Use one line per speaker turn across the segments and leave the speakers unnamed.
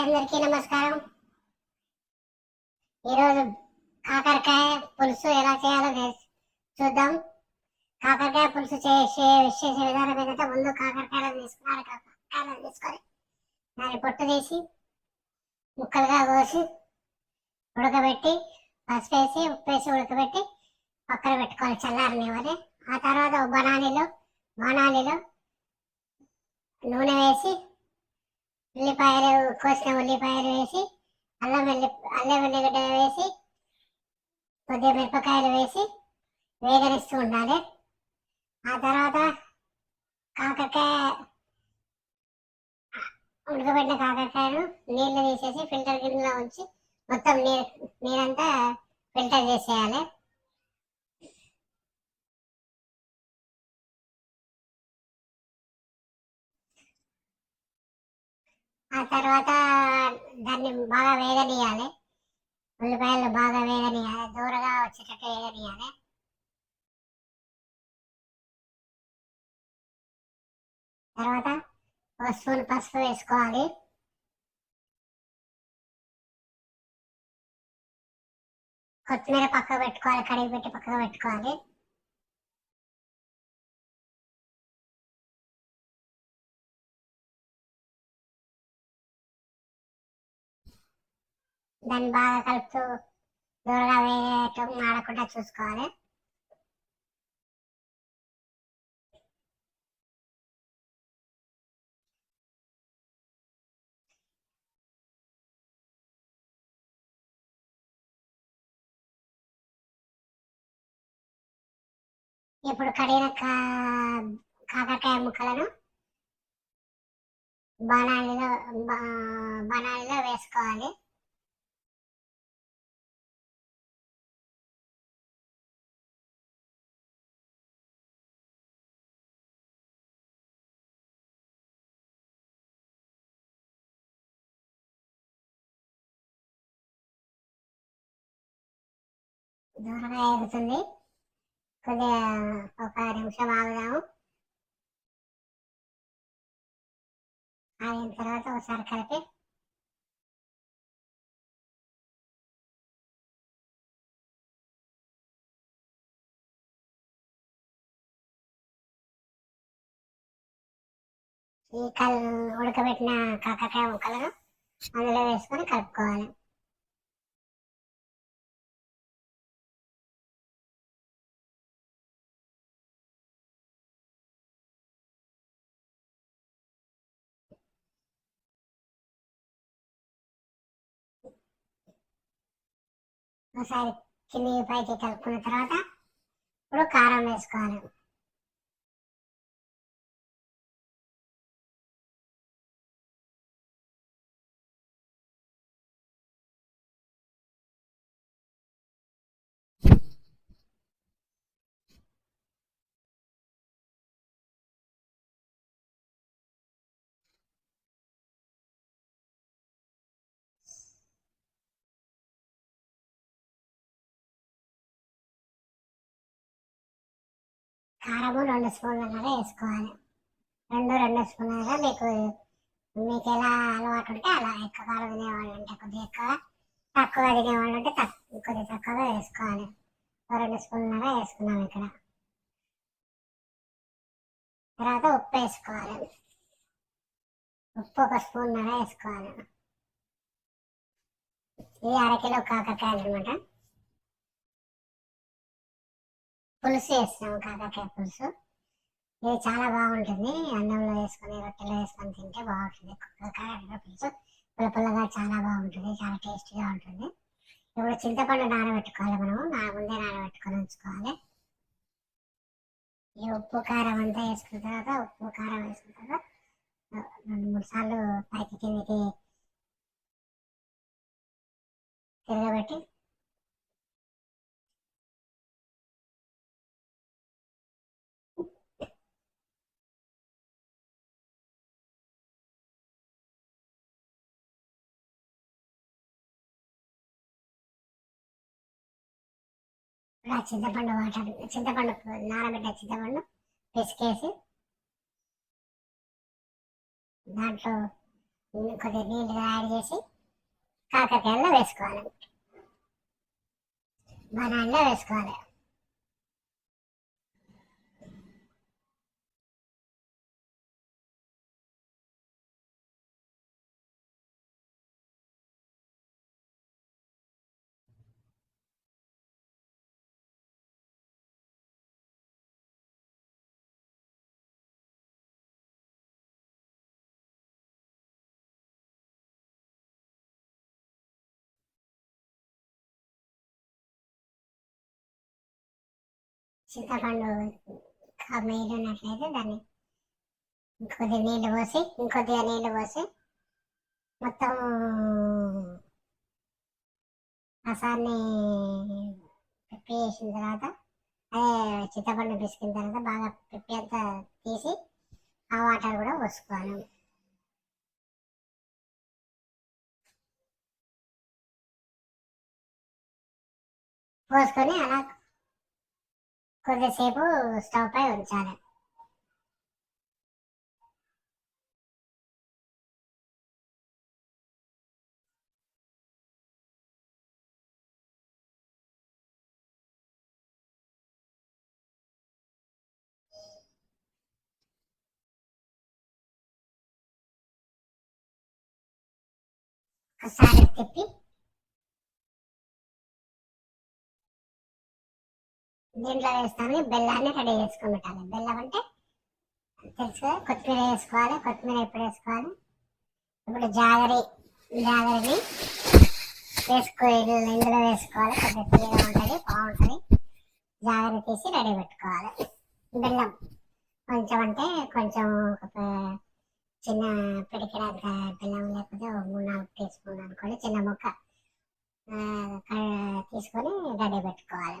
అందరికీ నమస్కారం. ఈరోజు కాకరకాయ పులుసు ఎలా చేయాలో చూద్దాం. కాకరకాయ పులుసు చేసే చేసే విధానం ఏంటంటే ముందు కాకరకాయలను తీసుకున్నాడు కాకరకాయలను తీసుకొని దాన్ని పొట్టు తీసి ముక్కలుగా కోసి ఉడకబెట్టి పసుపు వేసి ఉప్పు వేసి ఉడకబెట్టి పక్కన పెట్టుకోవాలి చల్లారనివ్వాలి ఆ తర్వాత ఒక బనానీలో బనానీలో నూనె వేసి ఉల్లిపాయలు కోసిన ఉల్లిపాయలు వేసి అల్లం వెల్లి అల్లం వెల్లిగడ్డ వేసి కొద్దిగా మిరపకాయలు వేసి వేగనిస్తూ ఉండాలి. ఆ తర్వాత కాకరకాయ ఉడకబెట్టిన కాకరకాయను నీళ్ళు తీసేసి ఫిల్టర్ గిన్నెలో ఉంచి మొత్తం నీరు నీరంతా ఫిల్టర్ చేసేయాలి. ఆ తర్వాత దాన్ని బాగా వేగనియాలి. ఉల్లిపాయలు బాగా వేగనియాలి దూరగా వచ్చేటట్టు వేగనీయాలి. తర్వాత ఒక స్పూన్ పసుపు వేసుకోవాలి. కొత్తిమీర పక్కకు పెట్టుకోవాలి కడిగి పెట్టి పక్కకు పెట్టుకోవాలి. దాన్ని బాగా కలుపుతూ దూరగా వేయటం ఆడకుండా చూసుకోవాలి. ఇప్పుడు కడిగిన కా కాకరకాయ ముక్కలను బనాలిలో బనాలిలో వేసుకోవాలి. దూరంగా ఎగుతుంది కొద్దిగా ఒక నిమిషం ఆగుదాము. ఆగిన తర్వాత ఒకసారి కలిపి ఈ కల్ ఉడకబెట్టిన కాకరకాయ ముక్కలను అందులో వేసుకొని కలుపుకోవాలి. ఒకసారి కింది పైకి కలుపుకున్న తర్వాత ఇప్పుడు కారం వేసుకోవాలి. కారము రెండు స్పూన్లన్నర వేసుకోవాలి. రెండు రెండు స్పూన్లుగా మీకు మీకు ఎలా అలవాటు ఉంటే అలా ఎక్కువ కారం తినేవాళ్ళు ఉంటే కొద్దిగా ఎక్కువ తక్కువ తినేవాళ్ళు ఉంటే తక్కువ కొద్దిగా తక్కువగా వేసుకోవాలి. రెండు స్పూన్లన్నర వేసుకున్నాం ఇక్కడ. తర్వాత ఉప్పు వేసుకోవాలి. ఉప్పు ఒక స్పూన్నర వేసుకోవాలి. ఇది అరకిలో కాకరకాయలు అనమాట పులుసు వేస్తాము కాకరకాయ పులుసు. ఇది చాలా బాగుంటుంది. అన్నంలో వేసుకొని రొట్టెలో వేసుకొని తింటే బాగుంటుంది. కాకరకాయ పులుసు పుల్లపుల్లగా చాలా బాగుంటుంది. చాలా టేస్టీగా ఉంటుంది. ఇప్పుడు చింతపండు నానబెట్టుకోవాలి మనము. నా ముందే నానబెట్టుకొని ఉంచుకోవాలి. ఈ ఉప్పు కారం అంతా వేసుకున్న తర్వాత ఉప్పు కారం వేసుకున్న తర్వాత రెండు మూడు సార్లు పైకి కిందికి తిరగబెట్టి చింతపండు వాటర్ చింతపండు నానబెట్టిన చింతపండు పిసికేసి దాంట్లో కొద్దిగా నీళ్ళు యాడ్ చేసి కాకరకాయల్లో వేసుకోవాలి బనాన్లో వేసుకోవాలి. చింతపండు మెయిన్ ఉన్నట్లయితే దాన్ని ఇంకొద్ది నీళ్ళు పోసి ఇంకొద్దిగా నీళ్ళు పోసి మొత్తం రసాన్ని పిప్పి వేసిన తర్వాత అదే చింతపండు పిసికిన తర్వాత బాగా పిప్పి అంతా తీసి ఆ వాటర్ కూడా పోసుకోవాలి. పోసుకొని అలా కొద్దిసేపు స్టవ్ పై ఉంచాలి ఒకసారి తిప్పి దీంట్లో వేస్తామని బెల్లాన్ని రెడీ చేసుకొని పెట్టాలి బెల్లం అంటే తెలుసు కదా కొత్తిమీర వేసుకోవాలి కొత్తిమీర ఎప్పుడు వేసుకోవాలి? ఇప్పుడు జాగరి జాగరిని వేసుకో ఇందులో వేసుకోవాలి కొద్దిగా తీయగా ఉంటుంది బాగుంటుంది. జాగరి తీసి రెడీ పెట్టుకోవాలి. బెల్లం కొంచెం అంటే కొంచెం ఒక చిన్న పిడికిడంత బెల్లం లేకపోతే ఒక మూడు నాలుగు టీ స్పూన్ అనుకోండి చిన్న ముక్క తీసుకొని రెడీ పెట్టుకోవాలి.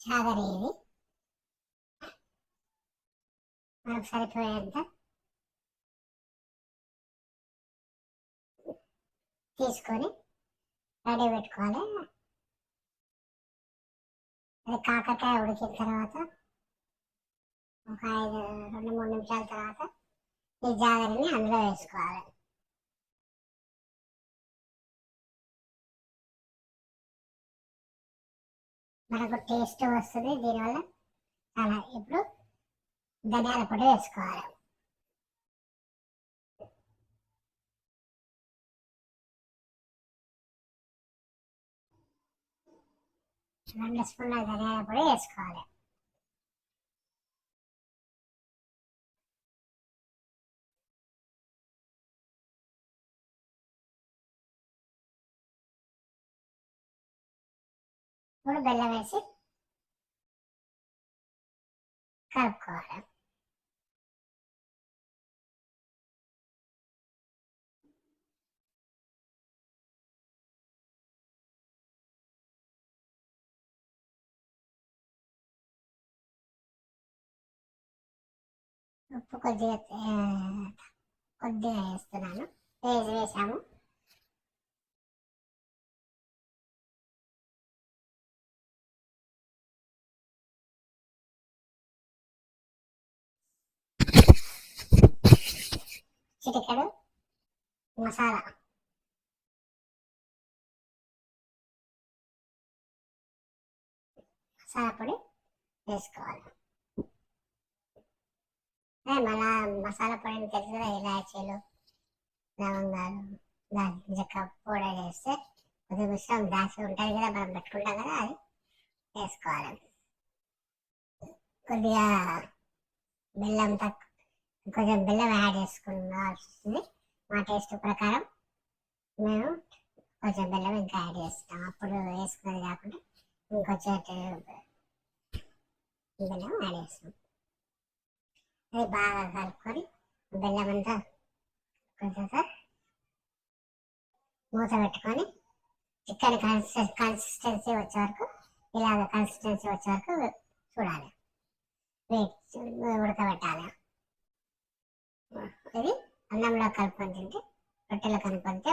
చాదరేది మనకు సరిపోయేంత తీసుకొని రెడీ పెట్టుకోవాలి. అది కాకరకాయ ఉడికిన తర్వాత ఒక ఐదు రెండు మూడు నిమిషాల తర్వాత ఈ జాగరిని అందులో వేసుకోవాలి. మనకు టేస్ట్ వస్తుంది. దీనివల్ల చాలా ఇప్పుడు ధనియాల పొడి వేసుకోవాలి. రెండు స్పూన్ల ధనియాల పొడి వేసుకోవాలి. ఇప్పుడు బెల్లం వేసి కలుపుకోవాలి ఉప్పు కొద్దిగా ఆ, కొద్దిగా వేస్తున్నాను వేసి వేసాము చిటికెడు మసాలా మసాలా పొడి వేసుకోవాలి అదే మళ్ళా మసాలా పొడిని తెలుసు కదా ఇలాచీలు లవంగాలు దాని చెక్క పౌడర్ వేస్తే కొద్దిగా విషయం దాచి ఉంటుంది కదా మనం పెట్టుకుంటాం కదా అది వేసుకోవాలి కొద్దిగా బెల్లం తక్కువ కొంచెం బెల్లం యాడ్ చేసుకున్నాల్సింది మా టేస్ట్ ప్రకారం మేము కొంచెం బెల్లం ఇంకా యాడ్ చేస్తాం. అప్పుడు వేసుకున్నది కాకుండా ఇంకొంచెం బెల్లం యాడ్ చేస్తాం. అది బాగా కలుపుకొని బెల్లం అంతా కొంచెం సార్ మూత పెట్టుకొని చికెన్ కన్సిస్టెన్సీ వచ్చే వరకు ఇలాగ కన్సిస్టెన్సీ వచ్చే వరకు చూడాలి. ఉడకబెట్టాలి. ఇది అన్నంలో కలుపుకొని తింటే రొట్టెలో కలుపుకొని తింటే